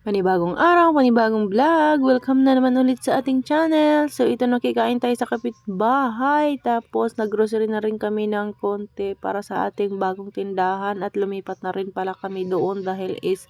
Panibagong araw, panibagong vlog. Welcome na naman ulit sa ating channel. So, ito nakikain tayo sa kapitbahay. Tapos, naggrocery na rin kami ng konti para sa ating bagong tindahan. At lumipat na rin pala kami doon dahil is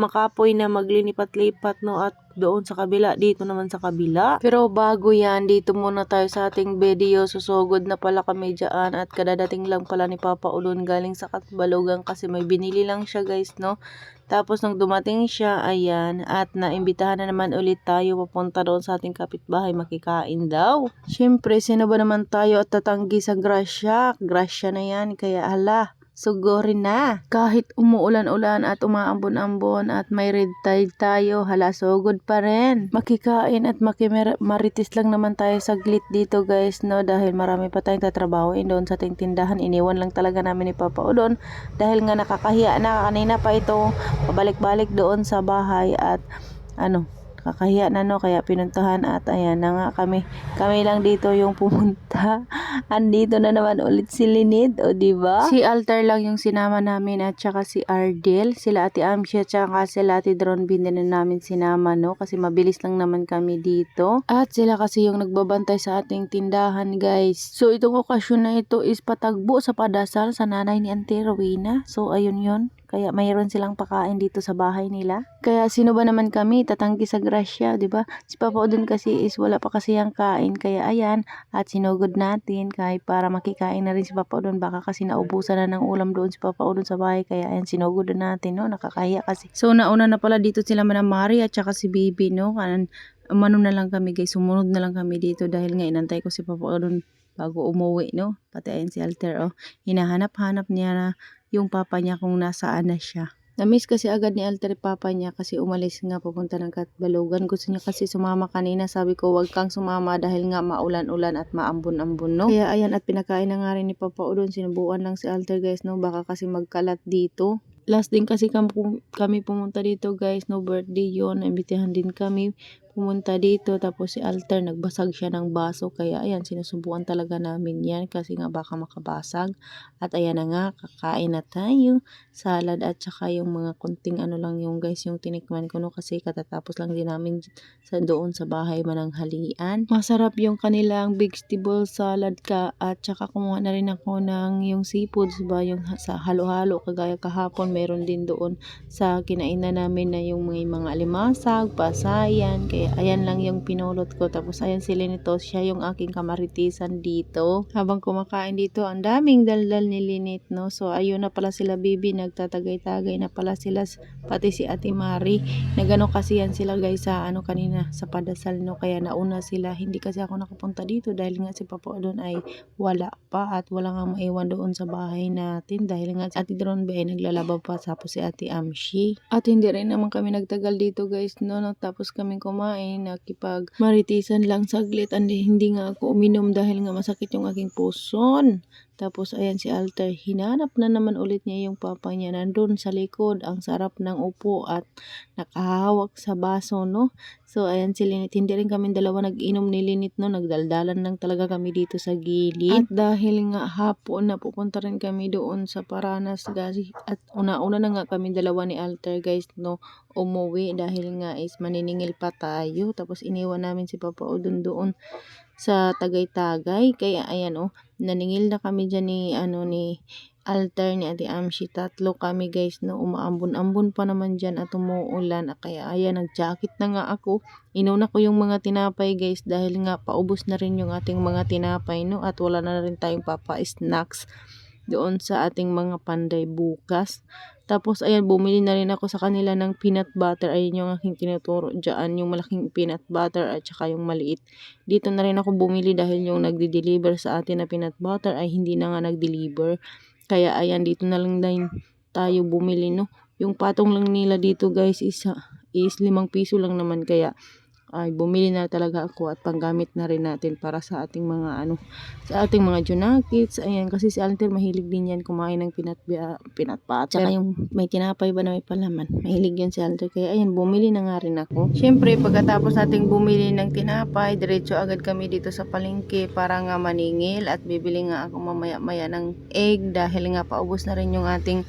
makapoy na maglilipat-lipat no at doon sa kabila, dito naman sa kabila. Pero bago yan, dito muna tayo sa ating video. Susugod na pala kami dyan at kadadating lang pala ni Papa Ulon galing sa Katbalogan kasi may binili lang siya guys, no? Tapos nung dumating siya, ayan, at naimbitahan na naman ulit tayo papunta doon sa ating kapitbahay makikain daw. Siyempre, sino ba naman tayo at tatanggi sa grasya? Grasya na yan, kaya ala, sugorin na. Kahit umuulan-ulan at umaambon-ambon at may red tide tayo, hala sugod pa rin. Makikain at makimaritis lang naman tayo saglit dito guys, no? Dahil marami pa tayong tatrabahoin doon sa ating tindahan. Iniwan lang talaga namin ni Papa Udon dahil nga nakakahiya na kanina pa ito pabalik-balik doon sa bahay at ano, kakahiya na no? Kaya pinuntahan at ayan na nga kami. Kami lang dito yung pumunta. Andito na naman ulit si Linid o di ba? Si Altar lang yung sinama namin at saka si Ardel sila ate Amshia at saka sila ate Dron din na namin sinama no? Kasi mabilis lang naman kami dito. At sila kasi yung nagbabantay sa ating tindahan guys. So itong okasyon na ito is patagbo sa padasal sa nanay ni Auntie Rowena. So ayun yon kaya mayroon silang pakain dito sa bahay nila. Kaya sino ba naman kami tatanggi sa grasya, 'di ba? Si Papa Odon kasi is wala pa kasi ang kain. Kaya ayan, at sinugod natin kahit para makikain na rin si Papa Odon. Baka kasi naubusan na ng ulam doon si Papa Odon sa bahay. Kaya ayan, sinugod na natin, no? Nakakahiya kasi. So nauna na pala dito sila Manamari at saka si Bibi, no? Kanan, umano na lang kami guys, sumunod na lang kami dito dahil nga inantay ko si Papa Odon bago umuwi, no? Pati ayan si Alter, oh. Hinahanap-hanap niya na yung papa niya kung nasaan na siya. Namiss kasi agad ni Alter papa niya kasi umalis nga papunta ng Katbalogan. Gusto niya kasi sumama kanina. Sabi ko wag kang sumama dahil nga maulan-ulan at maambon-ambon no. Kaya ayan at pinakain na nga rin ni Papa Udon. Sinubuan lang si Alter guys no. Baka kasi magkalat dito. Last din kasi kami, kami pumunta dito guys no birthday yon Imbitahan din kami pumunta dito tapos si Alter nagbasag siya ng baso. Kaya ayan sinusubukan talaga namin yan kasi nga baka makabasag. At ayan na nga kakain na tayo. Salad at saka yung mga kunting ano lang yung guys yung tinikman ko no? Kasi katatapos lang din namin sa doon sa bahay mananghalian. Masarap yung kanilang vegetable salad ka at saka kumuha na rin ako ng yung seafoods ba? Yung sa halo-halo kagaya kahapon meron din doon sa kinainan namin na yung mga, mga alimasag pasayan kaya ayan lang yung pinulot ko. Tapos ayan si Linito, siya yung aking kamaritisan dito. Habang kumakain dito, ang daming daldal ni Linit, no? So ayun na pala sila Bibi, nagtatagay-tagay na pala sila, pati si Ate Mari. Nagano kasi yan sila guys sa ano kanina, sa padasal, no? Kaya nauna sila. Hindi kasi ako nakapunta dito dahil nga si Papa doon ay wala pa at wala nga maiwan doon sa bahay natin dahil nga si Ate Dron ay naglalaba pa tapos si Ate Amshi. At hindi rin naman kami nagtagal dito guys, no? no? Tapos kaming kumain kumain, nakipag maritisan lang saglit, and hindi nga ako uminom dahil nga masakit yung aking puson. Tapos ayan si Alter, hinanap na naman ulit niya yung papa niya. Nandun sa likod, ang sarap ng upo at nakahawak sa baso, no? So ayan si Linit, hindi rin kami dalawa nag-inom ni Linit, no? Nagdaldalan lang talaga kami dito sa gilid. At dahil nga hapon na pupunta rin kami doon sa Paranas, guys. At una-una na nga kami dalawa ni Alter, guys, no? Umuwi dahil nga is maniningil pa tayo. Tapos iniwan namin si Papa Odon doon sa Tagay-Tagay. Kaya ayan oh, naningil na kami dyan ni ano ni altar ni Ate Amshi. Tatlo kami guys no umaambon-ambon pa naman dyan at umuulan. Kaya ayan nag-jacket na nga ako. Inuna ko yung mga tinapay guys dahil nga paubos na rin yung ating mga tinapay no at wala na rin tayong papa snacks doon sa ating mga panday bukas. Tapos, ayan, bumili na rin ako sa kanila ng peanut butter. Ayan yung aking tinuturo dyan, yung malaking peanut butter at saka yung maliit. Dito na rin ako bumili dahil yung nagde-deliver sa atin na peanut butter ay hindi na nga nag-deliver. Kaya, ayan, dito na lang din tayo bumili, no. Yung patong lang nila dito, guys, is, is limang piso lang naman. Kaya, ay bumili na talaga ako at panggamit na rin natin para sa ating mga ano sa ating mga junakits. Ayan kasi si Alter mahilig din yan kumain ng pinat pinat pat saka yung may tinapay ba na may palaman. Mahilig yan si Alter kaya ayan bumili na nga rin ako. Syempre pagkatapos nating bumili ng tinapay diretso agad kami dito sa palengke para nga maningil at bibili nga ako mamaya maya ng egg dahil nga paubos na rin yung ating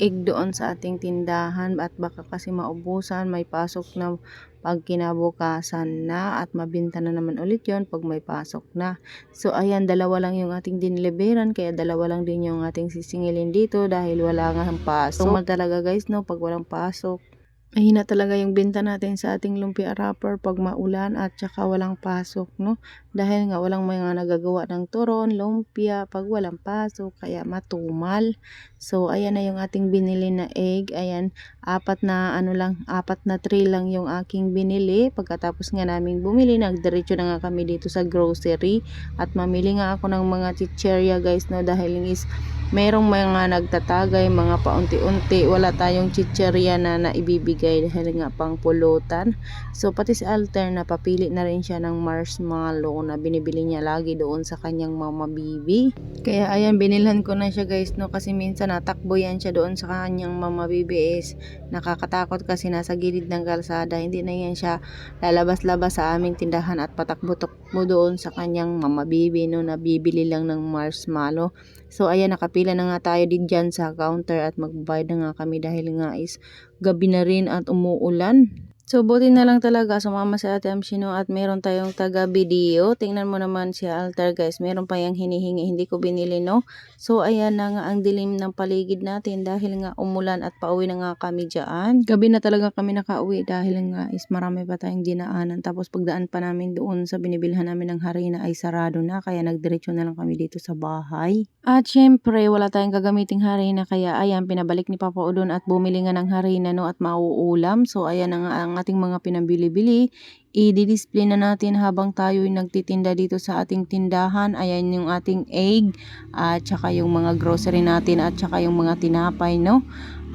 egg doon sa ating tindahan at baka kasi maubusan, may pasok na pag kinabukasan na at mabinta na naman ulit yon pag may pasok na. So ayan, dalawa lang yung ating diniliberan kaya dalawa lang din yung ating sisingilin dito dahil wala nga pasok. Tumal talaga guys no pag walang pasok. Mahina talaga yung benta natin sa ating lumpia wrapper pag maulan at saka walang pasok, no? Dahil nga walang mga nagagawa ng turon, lumpia, pag walang pasok, kaya matumal. So, ayan na yung ating binili na egg. Ayan, apat na, ano lang, apat na tray lang yung aking binili. Pagkatapos nga naming bumili, nagdiretso na nga kami dito sa grocery. At mamili nga ako ng mga chicherya guys, no? Dahil is merong mga nagtatagay, mga paunti-unti, wala tayong chicherya na naibibigay dahil nga pang pulutan. So, pati si Alter na papili na rin siya ng marshmallow na binibili niya lagi doon sa kanyang mama bibi. Kaya ayan, binilhan ko na siya guys, no, kasi minsan natakbo yan siya doon sa kanyang mama bibi is nakakatakot kasi nasa gilid ng kalsada, hindi na yan siya lalabas-labas sa aming tindahan at patakbo-takbo doon sa kanyang mama bibi, no, na bibili lang ng marshmallow. So, ayan, nakapila na nga tayo din dyan sa counter at magbabayad na nga kami dahil nga is gabi na rin at umuulan. So, buti na lang talaga sumama si Ate Amshino at meron tayong taga-video. Tingnan mo naman si Alter guys, meron pa yung hinihingi, hindi ko binili no. So, ayan na nga ang dilim ng paligid natin dahil nga umulan at pauwi na nga kami dyan. Gabi na talaga kami nakauwi dahil nga is marami pa tayong dinaanan. Tapos pagdaan pa namin doon sa binibilhan namin ng harina ay sarado na kaya nagdiretso na lang kami dito sa bahay. At syempre, wala tayong gagamiting harina kaya ayan, pinabalik ni Papa Udon at bumili nga ng harina no at mauulam. So, ayan na nga ang ating mga pinabili-bili. I-display na natin habang tayo nagtitinda dito sa ating tindahan. Ayan yung ating egg at saka yung mga grocery natin at saka yung mga tinapay, no?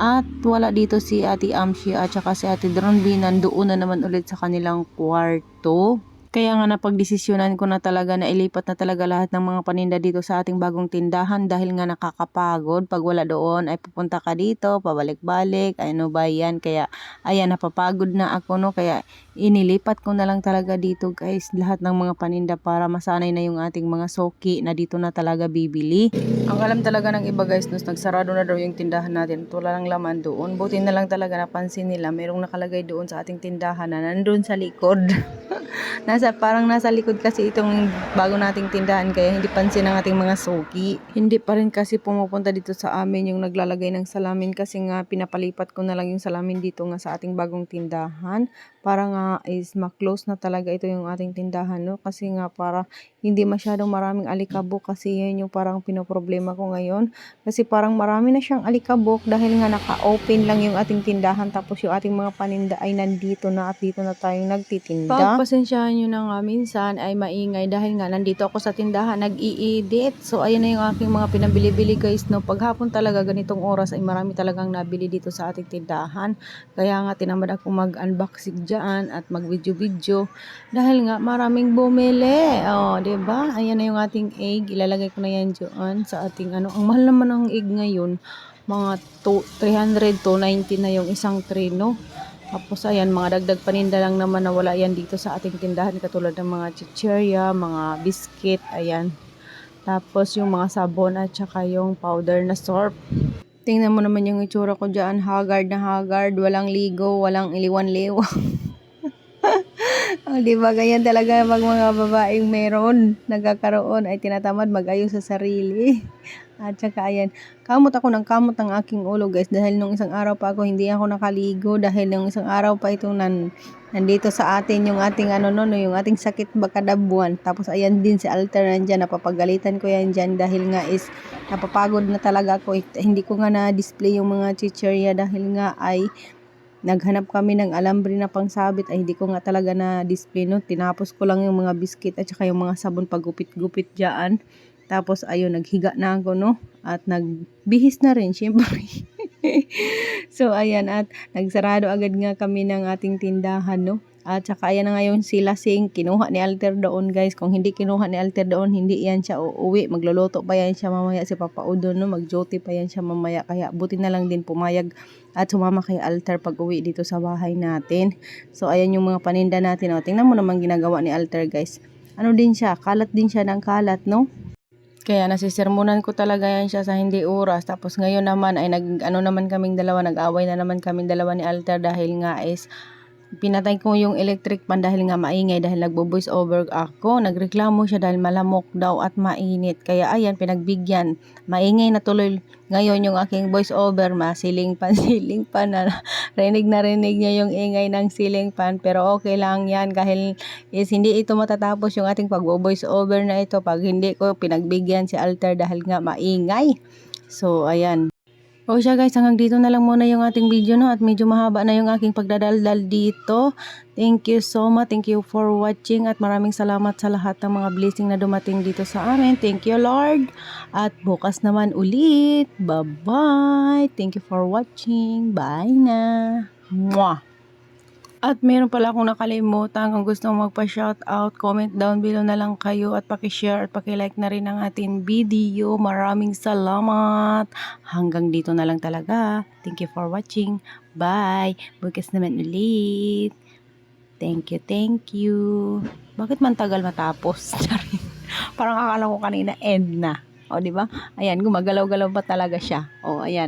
At wala dito si Ate Amshi at saka si Ate Dronby nandoon na naman ulit sa kanilang kwarto. Kaya nga napagdesisyonan ko na talaga na ilipat na talaga lahat ng mga paninda dito sa ating bagong tindahan dahil nga nakakapagod. Pag wala doon ay pupunta ka dito, pabalik-balik, ano ba yan. Kaya ayan, napapagod na ako no. Kaya inilipat ko na lang talaga dito guys lahat ng mga paninda para masanay na yung ating mga soki na dito na talaga bibili. Ang alam talaga ng iba guys, nus nagsarado na daw yung tindahan natin. Wala lang laman doon. Buti na lang talaga napansin nila. Merong nakalagay doon sa ating tindahan na nandun sa likod. nasa parang nasa likod kasi itong bago nating tindahan kaya hindi pansin ng ating mga suki. Hindi pa rin kasi pumupunta dito sa amin yung naglalagay ng salamin kasi nga pinapalipat ko na lang yung salamin dito nga sa ating bagong tindahan para nga is ma-close na talaga ito yung ating tindahan no kasi nga para hindi masyadong maraming alikabok kasi yan yung parang pinoproblema ko ngayon kasi parang marami na siyang alikabok dahil nga naka-open lang yung ating tindahan tapos yung ating mga paninda ay nandito na at dito na tayong nagtitinda. Pagpasensyahan nyo na nga minsan ay maingay dahil nga nandito ako sa tindahan nag-i-edit. So ayan na yung aking mga pinabili-bili guys no. Paghapon talaga ganitong oras ay marami talagang nabili dito sa ating tindahan. Kaya nga tinamad ako mag-unboxing dyan at mag-video-video dahil nga maraming bumili. Oh, 'di ba? Ayan na yung ating egg. Ilalagay ko na yan dyan sa ating ano. Ang mahal naman ng egg ngayon. Mga to, 300 to 90 na yung isang tray, no? Tapos ayan, mga dagdag paninda lang naman na wala yan dito sa ating tindahan katulad ng mga chicherya, mga biscuit, ayan. Tapos yung mga sabon at saka yung powder na sorb. Tingnan mo naman yung itsura ko dyan, haggard na haggard, walang ligo, walang iliwan-liwa. oh, di ba ganyan talaga pag mga babaeng meron, nagkakaroon ay tinatamad mag-ayos sa sarili. At saka ayan, kamot ako ng kamot ng aking ulo guys dahil nung isang araw pa ako hindi ako nakaligo dahil nung isang araw pa itong nan, nandito sa atin yung ating ano no, no yung ating sakit bakada buwan. Tapos ayan din si Alter nandyan, napapagalitan ko yan dyan dahil nga is napapagod na talaga ako. Hindi ko nga na-display yung mga chicherya dahil nga ay naghanap kami ng alambre na pangsabit ay hindi ko nga talaga na display no tinapos ko lang yung mga biscuit at saka yung mga sabon pagupit-gupit diyan tapos ayun naghiga na ako no at nagbihis na rin syempre so ayan at nagsarado agad nga kami ng ating tindahan no at saka ayan na ngayon si Lasing, kinuha ni Alter doon guys. Kung hindi kinuha ni Alter doon, hindi yan siya uuwi. Magluluto pa yan siya mamaya si Papa Udon, no? Mag-duty pa yan siya mamaya. Kaya buti na lang din pumayag at sumama kay Alter pag uwi dito sa bahay natin. So ayan yung mga paninda natin. O, tingnan mo naman ginagawa ni Alter guys. Ano din siya, kalat din siya ng kalat, no? Kaya nasisermonan ko talaga yan siya sa hindi oras. Tapos ngayon naman ay nag ano naman kaming dalawa, nag-away na naman kaming dalawa ni Alter dahil nga is pinatay ko yung electric pan dahil nga maingay dahil nagbo-voice over ako. Nagreklamo siya dahil malamok daw at mainit. Kaya ayan, pinagbigyan. Maingay na tuloy ngayon yung aking voice over. Masiling pan, siling pan na rinig na rinig niya yung ingay ng ceiling fan. Pero okay lang yan dahil is hindi ito matatapos yung ating pag-voice over na ito pag hindi ko pinagbigyan si Alter dahil nga maingay. So, ayan. O siya guys, hanggang dito na lang muna yung ating video no at medyo mahaba na yung aking pagdadaldal dito. Thank you so much. Thank you for watching at maraming salamat sa lahat ng mga blessing na dumating dito sa amin. Thank you Lord. At bukas naman ulit. Bye-bye. Thank you for watching. Bye na. Mwah. At meron pala akong nakalimutan kung gusto mong magpa-shoutout, comment down below na lang kayo at paki-share at paki-like na rin ang ating video. Maraming salamat. Hanggang dito na lang talaga. Thank you for watching. Bye. Bukas naman ulit. Thank you, thank you. Bakit man tagal matapos? Parang akala ko kanina end na. O, di ba? Ayan, gumagalaw-galaw pa talaga siya. O, ayan.